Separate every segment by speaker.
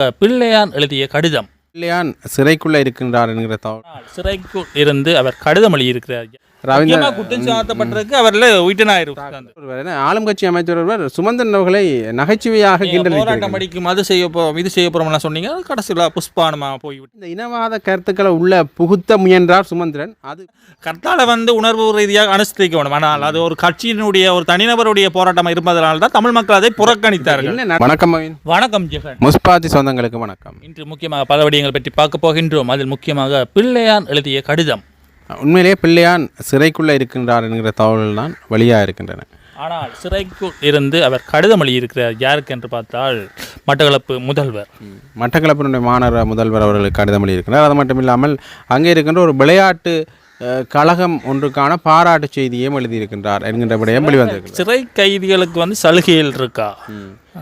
Speaker 1: பிள்ளையான் எழுதிய கடிதம்.
Speaker 2: பிள்ளையான் சிறைக்குள்ள இருக்கின்றார் என்கிற தகவல்
Speaker 1: சிறைக்கு இருந்து அவர் கடிதம் எழுதியிருக்கிறார்.
Speaker 2: ரவீந்திர
Speaker 1: குற்றம் சாட்டப்பட்டிருக்கு அவர்ல உயிட்டனாயிருக்கு
Speaker 2: ஒருவர் என்ன, ஆளுங்கட்சி அமைச்சர் ஒருவர் சுமந்திரன் அவர்களை நகைச்சுவையாக கிண்டல்
Speaker 1: போராட்டம் அடிக்கும் அது செய்ய போறோம் இது செய்ய போறோம்லாம் சொன்னீங்க கடைசியில் புஷ்பானமா போய்விட்டு.
Speaker 2: இந்த இனவாத கருத்துக்களை உள்ள புகுத்த முயன்றார் சுமந்திரன். அது
Speaker 1: கர்த்தால வந்து உணர்வு ரீதியாக அனுஷ்டிக்கணும் ஆனால் அது ஒரு கட்சியினுடைய ஒரு தனிநபருடைய போராட்டம் இருப்பதனால தான் தமிழ் மக்கள் அதை புறக்கணித்தார்கள்.
Speaker 2: வணக்கம்
Speaker 1: வணக்கம் ஜெகன்.
Speaker 2: முஸ்பாத்தி சொந்தங்களுக்கு வணக்கம்.
Speaker 1: இன்று முக்கியமாக பல விடயங்கள் பற்றி பார்க்க போகின்றோம். அதில் முக்கியமாக பிள்ளையான் எழுதிய கடிதம்.
Speaker 2: உண்மையிலேயே பிள்ளையான் சிறைக்குள்ள இருக்கின்றார் என்கிற தகவல்கள் தான் வெளியாக இருக்கின்றன.
Speaker 1: ஆனால் சிறைக்கு இருந்து அவர் கடிதம் எழுதியிருக்கிறார். யாருக்கு என்று பார்த்தால் மட்டக்களப்பு முதல்வர்.
Speaker 2: மட்டக்களப்பினுடைய மாநகர முதல்வர் அவர்களுக்கு கடிதம் எழுதியிருக்கிறார். அது மட்டும் இல்லாமல் அங்கே இருக்கின்ற ஒரு விளையாட்டு கழகம் ஒன்றுக்கான பாராட்டு செய்தியையும் எழுதியிருக்கின்றார் என்கின்ற விடயம் வெளிவந்திருக்கிறது.
Speaker 1: சிறை கைதிகளுக்கு வந்து சலுகைகள் இருக்கா?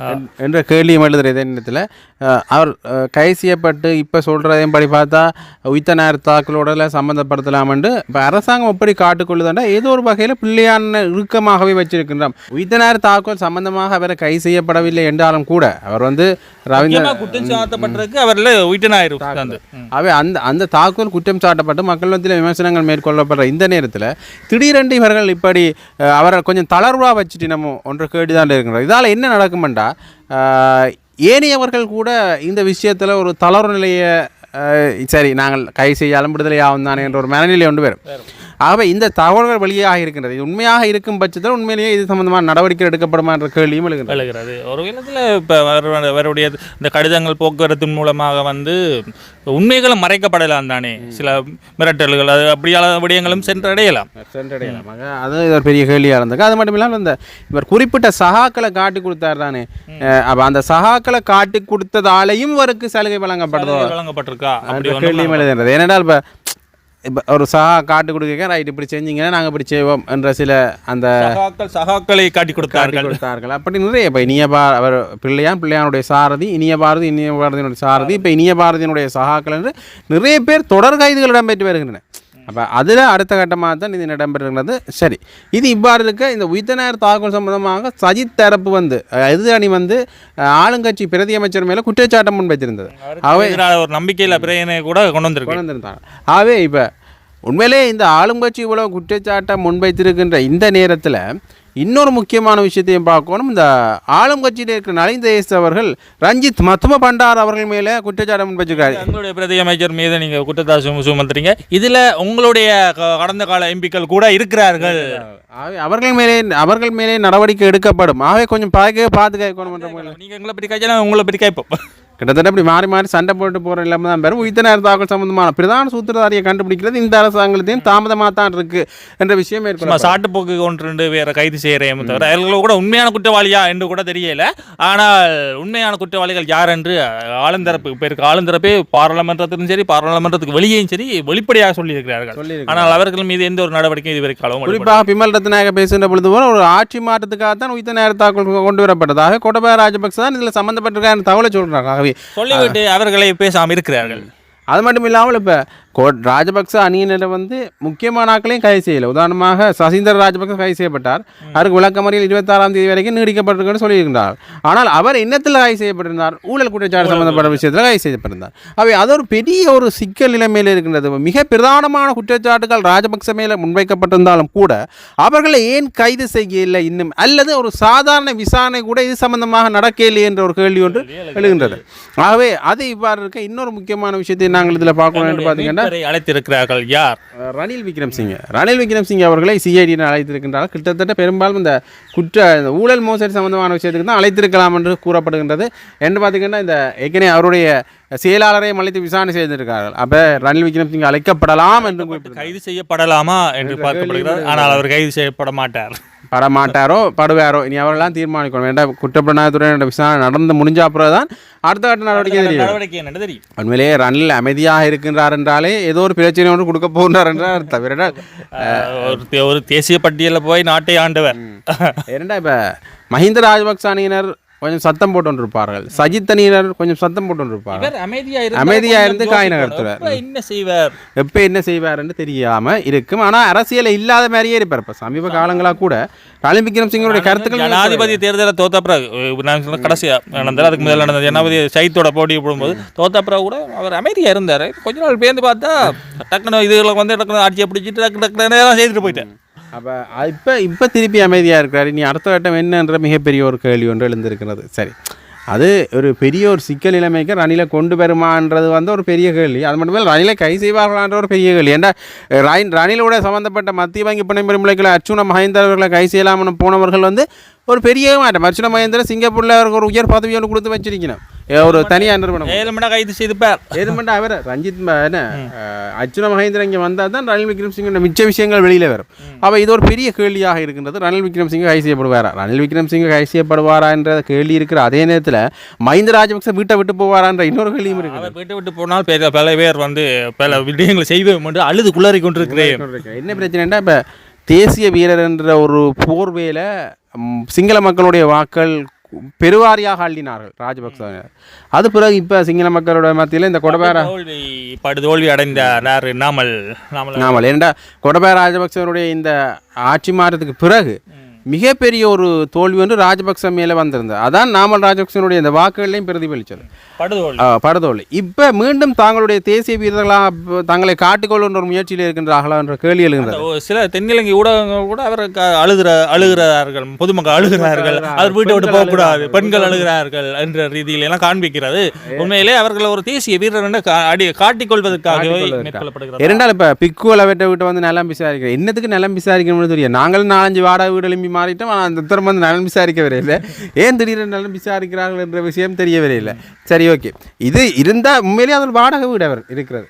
Speaker 2: என்- என்ற கேள்வியும் எழுதுகிற இதே நேரத்தில் அவர் கைது செய்யப்பட்டு இப்போ சொல்கிறதையும் படி பார்த்தா உயித்த நேர தாக்கலோட சம்மந்தப்படுத்தலாமென்று இப்போ அரசாங்கம் எப்படி காட்டுக்கொள்ளுதுண்டா ஏதோ ஒரு வகையில் பிள்ளையான இறுக்கமாகவே வச்சிருக்கின்றோம். உயித்த நேர தாக்கல் சம்பந்தமாக அவரை கைது செய்யப்படவில்லை என்றாலும் கூட அவர் வந்து ரவீந்திர
Speaker 1: குற்றம் சாட்டப்பட்டிருக்கு அவர்ல உயிட்டனாயிருக்கு அந்த
Speaker 2: அவை அந்த அந்த தாக்குதல் குற்றம் சாட்டப்பட்டு மக்கள் மத்தியில் விமர்சனங்கள் மேற்கொள்ளப்படுற இந்த நேரத்தில் திடீரென்று இவர்கள் இப்படி அவரை கொஞ்சம் தளர்வாக வச்சுட்டு நம்ம ஒன்று கேட்டுதான் இருக்கிறோம். இதால் என்ன நடக்குமெண்டா ஏனையவர்கள் கூட இந்த விஷயத்தில் ஒரு தளர்வு நிலையை சரி நாங்கள் கை செய்ய அலம்பிடுதலையாகும் தானே என்ற ஒரு மனநிலை ஒன்று வரும் ஆகவே இந்த தகவல்கள் வெளியாக இருக்கின்றது. இது உண்மையாக இருக்கும் பட்சத்தில் உண்மையிலேயே இது சம்பந்தமான நடவடிக்கை எடுக்கப்படுமா என்ற கேள்வியும்
Speaker 1: விலகிறது ஒரு விதத்தில் இப்போ அவருடைய இந்த கடிதங்கள் போக்குவரத்தின் மூலமாக வந்து உண்மைகளும் மறைக்கப்படலாம் தானே. சில மிரட்டல்கள் அது அப்படியான விடயங்களும் சென்றடையலாம்.
Speaker 2: சென்றடையலாம். அது ஒரு பெரிய கேள்வியாக இருந்தது. அது மட்டும் இல்லாமல் இந்த இவர் குறிப்பிட்ட சகாக்களை காட்டி கொடுத்தார் தானே. அப்போ அந்த சகாக்களை காட்டி கொடுத்ததாலேயும் இவருக்கு சலுகை வழங்கப்படுதோ?
Speaker 1: வழங்கப்பட்டிருக்கா?
Speaker 2: கேள்வியும் எழுதுகிறது ஏனென்றால் இப்போ இப்போ ஒரு சகா காட்டி கொடுக்க ரைட் இப்படி செஞ்சீங்கன்னா நாங்கள் இப்படி செய்வோம் என்ற சில அந்த
Speaker 1: சகாக்கள் சகாக்களை காட்டி கொடுத்தார்கள்.
Speaker 2: கொடுத்தார்கள். அப்படி நிறைய இப்போ இனிய பா அவர் பிள்ளையான் பிள்ளையானுடைய சாரதி இனிய பாரதி இனிய பாரதியினுடைய சாரதி இப்போ இனிய பாரதியினுடைய சகாக்கள் என்று நிறைய பேர் தொடர் கைதுகள் இடம்பெற்று வருகின்றன அப்போ அதில் அடுத்த கட்டமாக தான் இது இடம்பெறுகிறது சரி. இது இவ்வாறு இருக்க இந்த உயிர்த்தனார் தாக்குதல் சம்பந்தமாக சஜித் தரப்பு வந்து அஹ், எதிரணி வந்து ஆளுங்கட்சி பிரதி அமைச்சர் மேலே குற்றச்சாட்டம் முன்வைத்திருந்தது
Speaker 1: எதிரான ஒரு நம்பிக்கையில பிரேயனை கூட கொண்டு வந்திருக்கு.
Speaker 2: கொண்டு வந்திருந்தாங்க. ஆகவே இப்போ உண்மையிலே இந்த ஆளுங்கட்சி இவ்வளவு குற்றச்சாட்டை முன்வைத்திருக்கின்ற இந்த நேரத்தில் இன்னொரு முக்கியமான விஷயத்தையும் பார்க்கணும். இந்த ஆளுங்கட்சியில் இருக்கிற நலிந்த தேஸ் அவர்கள் ரஞ்சித் மத்தும பண்டார் அவர்கள் மேலே குற்றச்சாட்டை முன்வைச்சிருக்காரு.
Speaker 1: உங்களுடைய பிரதி அமைச்சர் மீது நீங்க குற்றத்தா சும சுமத்துறீங்க இதுல உங்களுடைய கடந்த கால எம்பிக்கள் கூட இருக்கிறார்கள்.
Speaker 2: அவர்கள் மேலே அவர்கள் மேலே நடவடிக்கை எடுக்கப்படும். ஆகவே கொஞ்சம் பார்க்க பார்த்து கேட்கணும்
Speaker 1: நீங்க எங்களை பற்றி காய்ச்சா உங்களை பற்றி கேட்போம்.
Speaker 2: கிட்டத்தட்ட இப்படி மாறி மாறி சண்டை போட்டு போகிற இல்லாமல் தான். பெறும் உயிர்த்தனர் தாக்கல் சம்பந்தமான பிரதான சூத்திரதாரியை கண்டுபிடிக்கிறது இந்த அரசாங்கத்தையும் தாமதமாக தான் இருக்கு என்ற விஷயம் ஏற்படும்
Speaker 1: சாட்டுப்போக்கு ஒன்று ரெண்டு வேற கைது செய்கிறேன் தவிர அவர்கள் கூட உண்மையான குற்றவாளியா என்று கூட தெரியல. ஆனால் உண்மையான குற்றவாளிகள் யார் என்று ஆளுந்தரப்பு இப்போ இருக்க ஆளுந்தரப்பே பாராளுமன்றத்திலும் சரி பாராளுமன்றத்துக்கு வெளியேயும் சரி வெளிப்படையாக சொல்லியிருக்கிறார்கள். ஆனால் அவர்கள் மீது எந்த ஒரு நடவடிக்கையும் இதுவரை காலம்
Speaker 2: குறிப்பாக பிமல் ரத்நாயக பேசுகின்ற பொழுது போல ஒரு ஆட்சி மாற்றத்துக்காகத்தான் உயிர்த்த நேர தாக்கல் கொண்டு வரப்பட்டதாக கோட்டபாய ராஜபக்ச தான் இதில் சம்மந்தப்பட்டிருக்காரு தகவலை சொல்கிறாங்க
Speaker 1: சொல்லிவிட்டு அவர்களை பேசாமல் இருக்கிறார்கள்.
Speaker 2: அது மட்டும் இல்லாமல் இப்போ கோ ராஜபக்ச அணியினரை வந்து முக்கியமான ஆட்களையும் கைது செய்யலை. உதாரணமாக சசீந்திர ராஜபக்ச கைது செய்யப்பட்டார். அவருக்கு விளக்கமறியல் இருபத்தாறாம் தேதி வரைக்கும் நீடிக்கப்பட்டிருக்குன்னு சொல்லியிருக்கிறார். ஆனால் அவர் என்னத்தில் கைது செய்யப்பட்டிருந்தார்? ஊழல் குற்றச்சாட்டு சம்பந்தப்பட்ட விஷயத்தில் கைது செய்யப்பட்டிருந்தார். அவை அது ஒரு பெரிய ஒரு சிக்கல் நிலைமையில் இருக்கின்றது. மிக பிரதானமான குற்றச்சாட்டுகள் ராஜபக்ச மேலே முன்வைக்கப்பட்டிருந்தாலும் கூட அவர்களை ஏன் கைது செய்யவில்லை இன்னும்? அல்லது ஒரு சாதாரண விசாரணை கூட இது சம்பந்தமாக நடக்கவில்லை என்ற ஒரு கேள்வி ஒன்று எழுகின்றது. ஆகவே அது இவ்வாறு இருக்க இன்னொரு முக்கியமான விஷயத்தை நாங்கள் இதில் பார்க்கணும் என்று பார்த்தீங்கன்னா
Speaker 1: அழைத்திருக்கிறார்கள் யார்?
Speaker 2: ரணில் விக்ரம்சிங்க. ரணில் விக்ரம்சிங்க அவர்களை சிஐடி அழைத்திருக்கின்றார் கிட்டத்தட்ட பெரும்பாலும் இந்த குற்ற இந்த ஊழல் மோசடி சம்பந்தமான விஷயத்துக்கு தான் அழைத்திருக்கலாம் என்று கூறப்படுகின்றது. என்று பார்த்தீங்கன்னா இந்த ஏற்கனவே அவருடைய செயலாளரையும் அழைத்து விசாரணை செய்திருக்கிறார்கள். அப்போ ரணில் விக்ரம்சிங்க அழைக்கப்படலாம் என்று.
Speaker 1: கைது செய்யப்படலாமா என்று பார்க்கப்படுகிறார் ஆனால் அவர் கைது செய்யப்பட மாட்டார்.
Speaker 2: படமாட்டாரோ படுவாரோ இனி அவரெல்லாம் தீர்மானிக்கணும். வேண்டாம் குற்றப்புலனாய்வுத்துறை விசாரணை நடந்து முடிஞ்ச அப்புறம் தான் அடுத்த கட்ட நடவடிக்கை தெரியும்.
Speaker 1: தெரியும்.
Speaker 2: உண்மையிலேயே ரணில் அமைதியாக இருக்கின்றார் என்றாலே ஏதோ ஒரு பிரச்சனை ஒன்று கொடுக்க போகின்றார் என்றால் தவிர
Speaker 1: ஒரு தேசிய பட்டியலில் போய் நாட்டை ஆண்டவர்.
Speaker 2: ஏனண்டா இப்போ? மஹிந்த ராஜபக்ச அணியினர் கொஞ்சம் சத்தம் போட்டு இருப்பார்கள் சஜித் அணியினர் கொஞ்சம் சத்தம் போட்டு இருப்பார்கள்
Speaker 1: இவர் அமைதியா இருந்தா
Speaker 2: காய். நகர்த்துவார்.
Speaker 1: என்ன செய்வார்?
Speaker 2: எப்போ என்ன செய்வாருன்னு தெரியாம இருக்கும். ஆனா அரசியல் இல்லாத மாதிரியே இருப்பார். இப்போ சமீப காலங்களா கூட ரணில் விக்ரமசிங்கனுடைய கருத்துக்கள்
Speaker 1: ஜனாதிபதி தேர்தலை தோத்த பிறகு அஹ் நான் சொன்ன கடைசியா நடந்தது அதுக்கு முதல்ல நடந்த ஜனாதிபதி சைத்தோட போட்டி போடும்போது தோத்த பிறகு கூட அவர் அமைதியா இருந்தார். கொஞ்ச நாள் பேர்ந்து பார்த்தா டக்குனு இதுல வந்து டக்குனு ஆட்சியை பிடிச்சிட்டு டக்கு டக்குனு செய்துட்டு போயிட்டேன்
Speaker 2: அப்போ இப்போ இப்போ திருப்பி அமைதியாக இருக்கிறாரு. நீ அடுத்த வட்டம் என்னன்ற மிகப்பெரிய ஒரு கேள்வி ஒன்று எழுந்திருக்கிறது. சரி. அது ஒரு பெரிய ஒரு சிக்கல் நிலைமைக்கு ரணிலை கொண்டு வருமான்றது வந்து ஒரு பெரிய கேள்வி. அது மட்டுமே ரணிலை கை செய்வார்களான்ற ஒரு பெரிய கேள்வி. ஏன்னா ரணில் ரணிலோட சம்மந்தப்பட்ட மத்திய வங்கி பிணை பெருமிளைகளை அர்ச்சுன மகேந்தர் அவர்களை கை செய்யலாம்னு போனவர்கள் வந்து ஒரு பெரிய மாட்டம் அர்ச்சுன மகேந்திர சிங்கப்பூரில் அவருக்கு ஒரு உயர் பதவி ஒன்று கொடுத்து வச்சிருக்கணும். ஒரு தனியார் நிறுவனம்.
Speaker 1: ஏழு மணி கைது செய்துப்பார்.
Speaker 2: ஏதுமண்டா அவர் ரஞ்சித் என்ன அர்ச்சுன மகேந்திரன் இங்கே வந்தால் தான் ரணில் விக்ரம்சிங்கோட மிச்ச விஷயங்கள் வெளியில் வரும். அப்போ இது ஒரு பெரிய கேள்வியாக இருக்கின்றது. ரணில் விக்ரம்சிங்க கை செய்யப்படுவாரா? ரணில் விக்ரம்சிங்க கை செய்யப்படுவாரா என்ற கேள்வி இருக்கிற அதே நேரத்தில் மஹிந்த ராஜபக்ச வீட்டை விட்டு போவாரான்ற இன்னொரு கேள்வியும் இருக்குது.
Speaker 1: அவர் விட்டு விட்டு போனால் பல பேர் வந்து பல விடயங்களை செய்வோம் என்று அழுது குளறி கொண்டிருக்கிறேன்.
Speaker 2: என்ன பிரச்சனைன்னா இப்போ தேசிய வீரர் என்ற ஒரு போர்வையில் சிங்கள மக்களுடைய வாக்கள் பெருவாரியாக அள்ளினார்கள் ராஜபக்ச. அது பிறகு இப்போ சிங்கள மக்களோட மத்தியில் இந்த கொடபார
Speaker 1: தோல்வி படுதோல்வி அடைந்த நார் நாமல் நாமல்.
Speaker 2: ஏன்டா கொடபாய ராஜபக்சனுடைய இந்த ஆட்சி மாற்றத்துக்கு பிறகு மிகப்பெரிய ஒரு தோல்வி ஒன்று ராஜபக்ச மேலே வந்திருந்தது. அதான் நாமல் ராஜபக்சனுடைய இந்த வாக்குகளையும் பிரதிபலித்தது
Speaker 1: படுதோல்வி.
Speaker 2: இப்போ மீண்டும் தாங்களுடைய தேசிய வீரர்களாக தங்களை காட்டிக்கொள்ளுன்ற முயற்சியில் இருக்கின்றார்களா என்ற கேள்வி எழுகின்றது.
Speaker 1: சில தென்னிலங்கை ஊடகங்கள் கூட அவர் அழுகிற அழுகிறார்கள். பொதுமக்கள் அழுகிறார்கள். அவர் வீட்டை விட்டு போகக்கூடாது. பெண்கள் அழுகிறார்கள். என்ற ரீதியில் எல்லாம் காண்பிக்கிறது. உண்மையிலே அவர்கள் ஒரு தேசிய வீரர் என்று அடி காட்டிக்கொள்வதற்காகவே
Speaker 2: காட்டிக்கொள்வதற்காக.
Speaker 1: மேற்கொள்ளப்படுகிறது
Speaker 2: இரண்டால் இப்போ பிக்குவல் அவற்றை விட்டு வந்து நலம் விசாரிக்கிறேன் என்னத்துக்கு நலம் விசாரிக்கணும்னு தெரியும் நாங்களும் நாலஞ்சு வாடகை வீடு எழுப்பி மாறிட்டோம். ஆனால் அந்த உத்தரம் வந்து நலம் விசாரிக்க வரையில்லை ஏன் திடீர்னு நலம் விசாரிக்கிறார்கள் என்ற விஷயம் தெரிய வரையில்லை சரி ஓகே. இது இருந்தால் உண்மையிலேயே அது ஒரு வாடகை வீடு அவர் இருக்கிறது.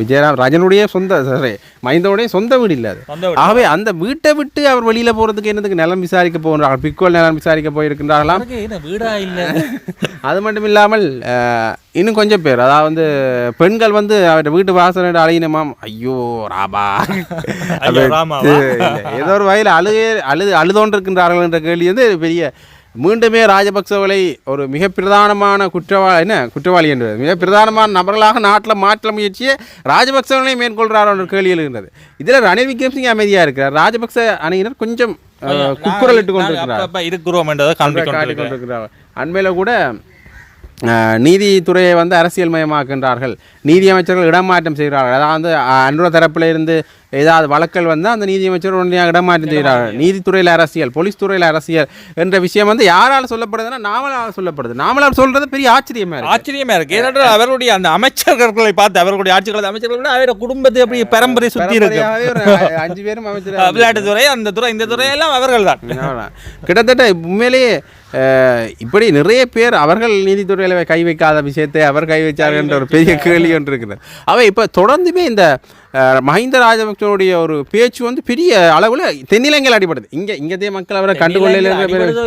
Speaker 2: விஜயராம் ராஜனுடைய சொந்த சாரி மைந்தோடைய சொந்த வீடு இல்லை அது.
Speaker 1: சொந்த வீடு.
Speaker 2: ஆகவே அந்த வீட்டை விட்டு அவர் வெளியில போறதுக்கு என்னதுக்கு நிலம் விசாரிக்க போகிறார்கள் பிக்கோல் நிலம் விசாரிக்க போயிருக்கின்றார்களாம்?
Speaker 1: வீடா இல்ல?
Speaker 2: அது மட்டும் இல்லாமல் இன்னும் கொஞ்சம் பேர். அதாவது வந்து பெண்கள் வந்து அவர் வீட்டு வாசல் அழியினமாம் ஐயோ ராபா. ஏதோ ஒரு வகையில் அழுகே அழுது அழுதோன்று இருக்கின்றார்கள் என்ற கேள்வி வந்து பெரிய மீண்டுமே ராஜபக்சவர்களை ஒரு மிக பிரதானமான குற்றவாளி என்ன? குற்றவாளி என்பது மிக பிரதானமான நபர்களாக நாட்டில் மாற்ற முயற்சியை ராஜபக்சவர்களை மேற்கொள்கிறார் என்ற கேள்வி எழுகின்றது. இதில் ரணில் விக்ரம்சிங் அமைதியாக இருக்கிறார். ராஜபக்ச அணியினர் கொஞ்சம் குக்குரல் இட்டு கொண்டிருக்கிறார்.
Speaker 1: இருக்கிறோம் என்றதை காண்பிக்
Speaker 2: காட்டிக் கொண்டிருக்கிறார்கள் அண்மையில் கூட நீதித்துறையை வந்து அரசியல் மயமாக்குகின்றார்கள். நீதி அமைச்சர்கள் இடமாற்றம் செய்கிறார்கள். அதாவது அஹ், அன்றைய ஏதாவது வழக்கல் வந்தால் அந்த நீதி அமைச்சர் உடனடியாக இடமாற்றம் செய்கிறார்கள் நீதித்துறையில் அரசியல் போலீஸ் துறையில் அரசியல் என்ற விஷயம் வந்து யாரால் சொல்லப்படுதுன்னா நாமளால் சொல்லப்படுது. நாமளால் சொல்றது பெரிய ஆச்சரியமா இருக்கு.
Speaker 1: ஆச்சரியமா இருக்கு. ஏனென்றால் அவர்களுடைய அந்த அமைச்சர்களை பார்த்து அவர்களுடைய ஆட்சி காலத்து அமைச்சர்களை அவருடைய குடும்பத்தை அப்படி பரம்பரை சுத்தி இருக்கு.
Speaker 2: அஞ்சு பேரும் அமைச்சர்
Speaker 1: விளையாட்டுத்துறை அந்த துறை இந்த துறை எல்லாம் அவர்கள் தான்.
Speaker 2: கிட்டத்தட்ட உண்மையிலேயே இப்படி நிறைய பேர் அவர்கள் நீதித்துறையில் கை வைக்காத விஷயத்தை அவர் கை வச்சார் என்ற ஒரு பெரிய கேள்வி ஒன்று இருக்குது. அவை இப்போ தொடர்ந்துமே இந்த மஹிந்த ராஜபக்சனுடைய ஒரு பேச்சு வந்து பெரிய அளவில் தென்னிலங்கையில் அடிபடுது இங்கே இங்கதே மக்கள் அவரை கண்டுகொள்ள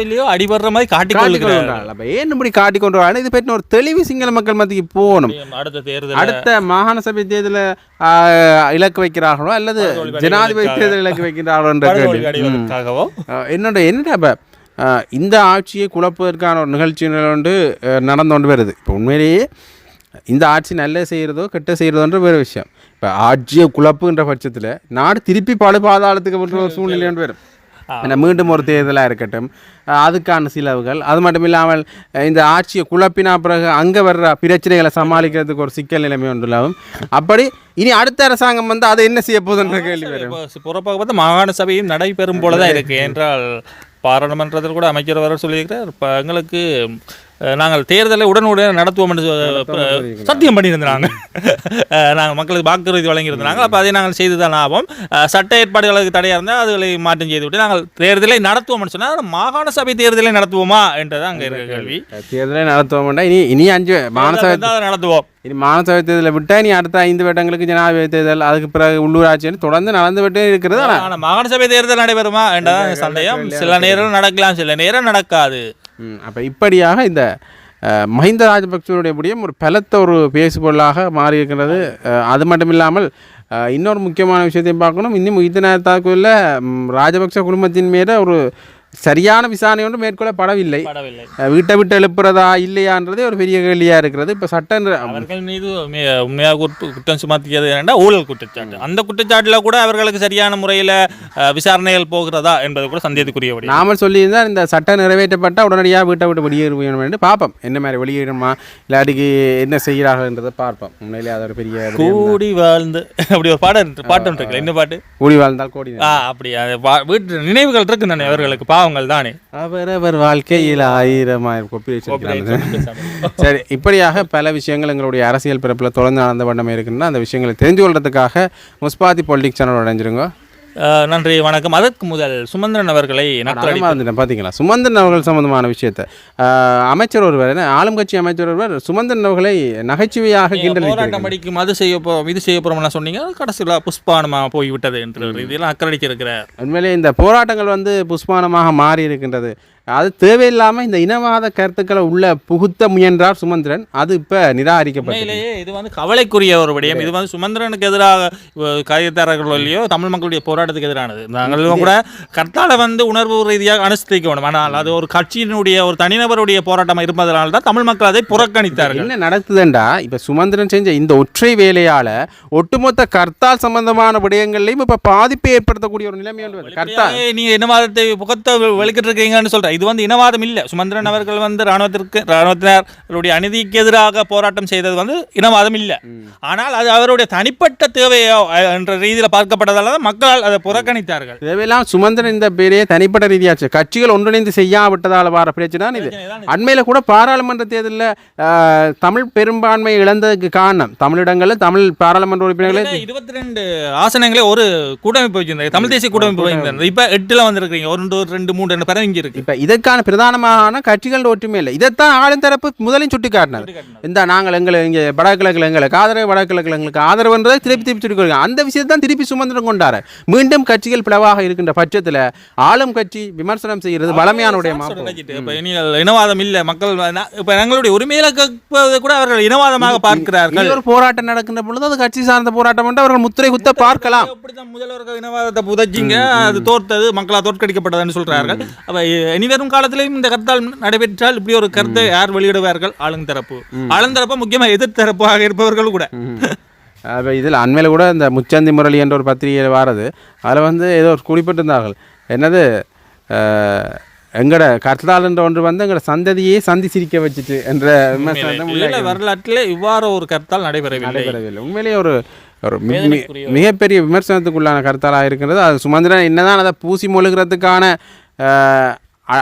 Speaker 1: இல்லையோ அடிபடுற மாதிரி காட்டிக்கொள்ளுகிறார்கள்
Speaker 2: அப்போ ஏன் இப்படி காட்டிக் கொண்டு வராங்க இது பற்றி ஒரு தெளிவு சிங்கள மக்கள் மத்திக்கு போகணும்.
Speaker 1: அடுத்த தேர்தல்
Speaker 2: அடுத்த மாகாண சபை தேர்தலில் இலக்கு வைக்கிறார்களோ அல்லது ஜனாதிபதி. தேர்தல் இலக்கு வைக்கிறார்களோ என்னோட என்னடா இப்போ இந்த ஆட்சியை குழப்பதற்கான ஒரு நிகழ்ச்சிகள் வந்து நடந்து கொண்டு வருது. இப்போ உண்மையிலேயே இந்த ஆட்சி நல்ல செய்கிறதோ கெட்ட செய்கிறதோன்ற வேறு விஷயம். இப்போ ஆட்சியை குழப்புன்ற பட்சத்தில் நாடு திருப்பி பழு பாதாளத்துக்கு ஒரு சூழ்நிலை ஒன்று வரும். மீண்டும் ஒரு தேர்தலாக இருக்கட்டும் அதுக்கான செலவுகள். அது மட்டும் இல்லாமல் இந்த ஆட்சியை குழப்பினா பிறகு அங்கே வர்ற பிரச்சனைகளை சமாளிக்கிறதுக்கு ஒரு சிக்கல் நிலைமை ஒன்றுலாகும் அப்படி இனி அடுத்த அரசாங்கம் வந்து அதை என்ன செய்ய போகுதுன்ற கேள்வி
Speaker 1: புறப்பாக பார்த்தா மாகாண சபையும் நடைபெறும் போல தான் இருக்கு. என்றால் பாராளுமன்றத்தில் கூட அமைச்சர் வர சொல்லியிருக்கிறார் இப்போ எங்களுக்கு நாங்கள் தேர்தலை உடனுடன் நடத்துவோம் என்று சத்தியம் பண்ணியிருந்தாங்க நாங்கள் மக்களுக்கு வாக்குறுதி வழங்கியிருந்தாங்க அப்போ அதை நாங்கள் செய்து தான் அஹ், சட்ட ஏற்பாடுகளுக்கு தடையாக இருந்தால் அதுகளை மாற்றம் செய்து விட்டு நாங்கள் தேர்தலை நடத்துவோம்னு சொன்னால் மாகாண சபை தேர்தலை நடத்துவோமா என்றதான் அங்கே இருக்க கேள்வி.
Speaker 2: தேர்தலை நடத்துவோம்டா இனி இனி அஞ்சு
Speaker 1: தேர்தல் அதை நடத்துவோம்.
Speaker 2: இனி மாநசபை தேர்தலை விட்டால் நீ அடுத்த ஐந்து வருடங்களுக்கு ஜனாதிபதி தேர்தல் அதுக்கு பிறகு உள்ளூராட்சின்னு தொடர்ந்து நடந்துவிட்டே இருக்கிறது. ஆனால்
Speaker 1: மாகாண சபை தேர்தல் நடைபெறுமா? என்றதான் சந்தேகம். சில நேரம் நடக்கலாம் சில நேரம் நடக்காது.
Speaker 2: அப்போ இப்படியாக இந்த மஹிந்த ராஜபக்சனுடைய முடியும் ஒரு பலத்த ஒரு பேசுபொருளாக மாறி இருக்கின்றது அஹ், அது மட்டும் இல்லாமல் இன்னொரு முக்கியமான விஷயத்தையும் பார்க்கணும். இன்னும் இந்த நேரத்தாக்குள்ள ராஜபக்ச குடும்பத்தின் மீது ஒரு சரியான விசாரணை ஒன்று மேற்கொள்ளப்படவில்லை. வீட்டை விட்டு எழுப்புறதா இல்லையான்றதே ஒரு பெரிய கேள்வியாக இருக்கிறது. இப்போ சட்ட நிற-
Speaker 1: அவர்கள் மீது உண்மை- உண்மையாக குற்ற- குற்றம் சுமத்தியது என்னன்னா ஊழல் குற்றச்சாட்டு. அந்த குற்றச்சாட்டுல கூட அவர்களுக்கு சரியான முறையில விசாரணைகள் போகிறதா என்பது கூட சந்தேகத்துக்குரிய விடயம்.
Speaker 2: நாமல் சொல்லியிருந்தா இந்த சட்டம் நிறைவேற்றப்பட்டால் உடனடியாக வீட்டை விட்டு வெளியேற வேணும் என்று பார்ப்போம். என்ன மாதிரி வெளியேறணுமா இல்லாட்டிக்கு என்ன செய்கிறார்கள்ன்றதை பார்ப்போம். உண்மையிலே அது ஒரு பெரிய.
Speaker 1: கூடி வாழ்ந்து அப்படி ஒரு பாடம் பாட்டு இருக்குல்ல என்ன பாட்டு?
Speaker 2: கூடி வாழ்ந்தால் கோடி.
Speaker 1: ஆ அப்படி வீட்டு நினைவுகள் இருக்கு தானே அவர்களுக்கு பாவங்கள் தானே
Speaker 2: அவரவர் வாழ்க்கையில் ஆயிரம் ஆயிரம் கொப்பி சரி இப்படியாக பல விஷயங்கள் எங்களுடைய அரசியல் பிறப்பில் தொடர்ந்து நடந்த வண்ணமே இருக்குன்னா அந்த விஷயங்களை தெரிஞ்சு கொள்றதுக்காக முஸ்பாதி பொலிட்டிக் சேனல் அடைஞ்சிருங்க
Speaker 1: நன்றி வணக்கம். அதற்கு முதல் சுமந்திரன் அவர்களை
Speaker 2: மறந்துட்டேன் பார்த்தீங்களா சுமந்திரன் அவர்கள் சம்பந்தமான விஷயத்தை. அமைச்சர் ஒருவர் ஆளும் கட்சி அமைச்சர் ஒருவர் சுமந்திரன் அவர்களை நகைச்சுவையாக கிண்டல்
Speaker 1: அடிக்கும் அது செய்ய போறோம் இது செய்ய போறோம்னா சொன்னீங்க. கடைசியில் புஷ்பானமா போய் விட்டது என்ற ரீதியில் அக்கறடிக்க இருக்கிறார்
Speaker 2: உண்மையிலே இந்த போராட்டங்கள் வந்து புஷ்பானமாக மாறி இருக்கின்றது. அது தேவையில்லாமல் இந்த இனவாத கருத்துக்களை உள்ள புகுத்த முயன்றார் சுமந்திரன். அது இப்போ நிராகரிக்கப்பட்டது
Speaker 1: இது வந்து கவலைக்குரிய ஒரு விடயம். இது வந்து சுமந்திரனுக்கு எதிராக அஹ், கையத்தாரர்களோ தமிழ் மக்களுடைய போராட்டத்துக்கு எதிரானது. நாங்களும் கூட கர்த்தால வந்து உணர்வு ரீதியாக அனுஷ்டிக்க வேணும் ஆனால் அது ஒரு கட்சியினுடைய ஒரு தனிநபருடைய போராட்டம் இருப்பதனால தான் தமிழ் மக்கள் அதை புறக்கணித்தார்கள்.
Speaker 2: என்ன நடக்குதுண்டா? இப்போ சுமந்திரன் செஞ்ச இந்த ஒற்றை வேலையால ஒட்டுமொத்த கர்த்தால் சம்பந்தமான விடயங்கள்லையும் இப்போ பாதிப்பை ஏற்படுத்தக்கூடிய ஒரு நிலைமை ஒன்று வருது. கர்த்தால்.
Speaker 1: வெளிப்படையாவே நீங்க இனவாதத்தை புகத்த வெளிக்கிட்டு இருக்கீங்கன்னு சொல்றேன் இது வந்து இனவாதம் இல்ல. சுமந்திரன் அவர்கள் வந்து ராணுவத்திற்கு ராணுவத்தினருடைய அநீதிக்கு எதிராக போராட்டம் செய்தது வந்து இனவாதம் இல்ல. ஆனால் அது அவருடைய தனிப்பட்ட தேவையோ என்ற ரீதியில் பார்க்கப்பட்டதால தான் மக்களால் அதை புறக்கணித்தார்கள்.
Speaker 2: தேவையெல்லாம் சுமந்திரன் இந்த பேரையே தனிப்பட்ட ரீதியாச்சு. கட்சிகள் ஒன்றிணைந்து செய்யாவிட்டதால் வர பிரச்சனை தான் இது. அண்மையில் கூட பாராளுமன்ற தேர்தலில் தமிழ் பெரும்பான்மை இழந்ததுக்கு காரணம். தமிழிடங்களில் தமிழ் பாராளுமன்ற உறுப்பினர்களே
Speaker 1: இருபத்தி ரெண்டு ஆசனங்களே ஒரு கூட்டமைப்பு வச்சிருந்தாங்க. தமிழ் தேசிய கூட்டமைப்பு வச்சிருந்தாங்க. இப்ப எட்டுல வந்திருக்கீங்க ஒன்று ரெண்டு மூணு ரெண்டு பரவிங்க இருக்கு.
Speaker 2: இப்போ இதற்கான பிரதானமான கட்சிகள் ஒற்றுமை இல்லை. இதைத்தான் ஆளும் தரப்பு முதலில் சுட்டி காட்டினது இந்த நாங்கள் எங்களை இங்கே வடகிழக்கில் எங்களுக்கு ஆதரவு வடகிழக்கில் எங்களுக்கு ஆதரவுன்றதை திருப்பி திருப்பி சுட்டி கொடுங்க அந்த விஷயத்தை தான் திருப்பி சுமந்திரம் கொண்டாரு. மீண்டும் கட்சிகள் பிளவாக இருக்கின்ற பட்சத்தில் ஆளும் கட்சி விமர்சனம் செய்கிறது வளமையான உடையமா
Speaker 1: சார் நினைச்சிட்டு, இப்ப இனிகள் இனவாதம் இல்ல. மக்கள் இப்ப எங்களுடைய உரிமையில கேட்பதை கூட அவர்கள் இனவாதமாக பார்க்கிறார்கள்.
Speaker 2: ஒரு போராட்டம் நடக்கின்ற பொழுது அது கட்சி சார்ந்த போராட்டம் என்று அவர்கள் முத்திரை குத்த பார்க்கலாம்.
Speaker 1: முதல்வர்கள் இனவாதத்தை புதைச்சிங்க அது தோர்த்தது மக்களால் தோற்கடிக்கப்பட்டதுன்னு சொல்றார்கள். அப்ப இ- இனிவரும் காலத்திலையும் இந்த கருத்தால் நடைபெற்றால் இப்படி ஒரு கருத்தை யார் வெளியிடுவார்கள்? ஆளுந்தரப்பு ஆளுந்தரப்பு முக்கியமா எதிர்த்தரப்பாக இருப்பவர்கள் கூட.
Speaker 2: அப்போ இதில் அண்மையில் கூட இந்த முச்சந்தி முரளி என்ற ஒரு பத்திரிகையில் வாரது. அதில் வந்து ஏதோ ஒரு குறிப்பிட்டிருந்தார்கள். என்னது அஹ், எங்கட கர்த்தால் என்ற ஒன்று வந்து எங்கட சந்ததியே சந்தி சிரிக்க வச்சுட்டு என்ற முன்வைக்கிறார்.
Speaker 1: வரலாற்றிலே இவ்வாறு ஒரு கருத்தால் நடைபெறவில்லை.
Speaker 2: நடைபெறவில்லை. உண்மையிலேயே ஒரு ஒரு மிகப்பெரிய விமர்சனத்துக்குள்ளான கருத்தாலாக இருக்கின்றது அது சுமந்திரன் என்னதான் அதை பூசி மொழுகிறதுக்கான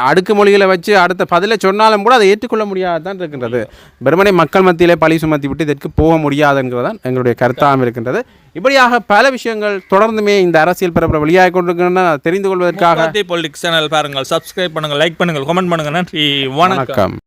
Speaker 2: அடுக்கு மொழிகளை வச்சு அடுத்த பதிலை சொன்னாலும் கூட அதை ஏற்றுக்கொள்ள முடியாதான் இருக்கின்றது. வெறுமனே மக்கள் மத்தியிலே பழி சுமத்தி விட்டு இதற்கு போக முடியாதுங்கிறதான் எங்களுடைய கருத்தாகவும் இருக்கின்றது. இப்படியாக பல விஷயங்கள் தொடர்ந்துமே இந்த அரசியல் பரப்புரை வெளியாக கொண்டிருக்கின்றன. தெரிந்து கொள்வதற்காக
Speaker 1: பொலிட்டிக்ஸ் சேனல் பாருங்கள் சப்ஸ்கிரைப் பண்ணுங்க லைக் பண்ணுங்க கமெண்ட் பண்ணுங்க நன்றி
Speaker 2: வணக்கம்.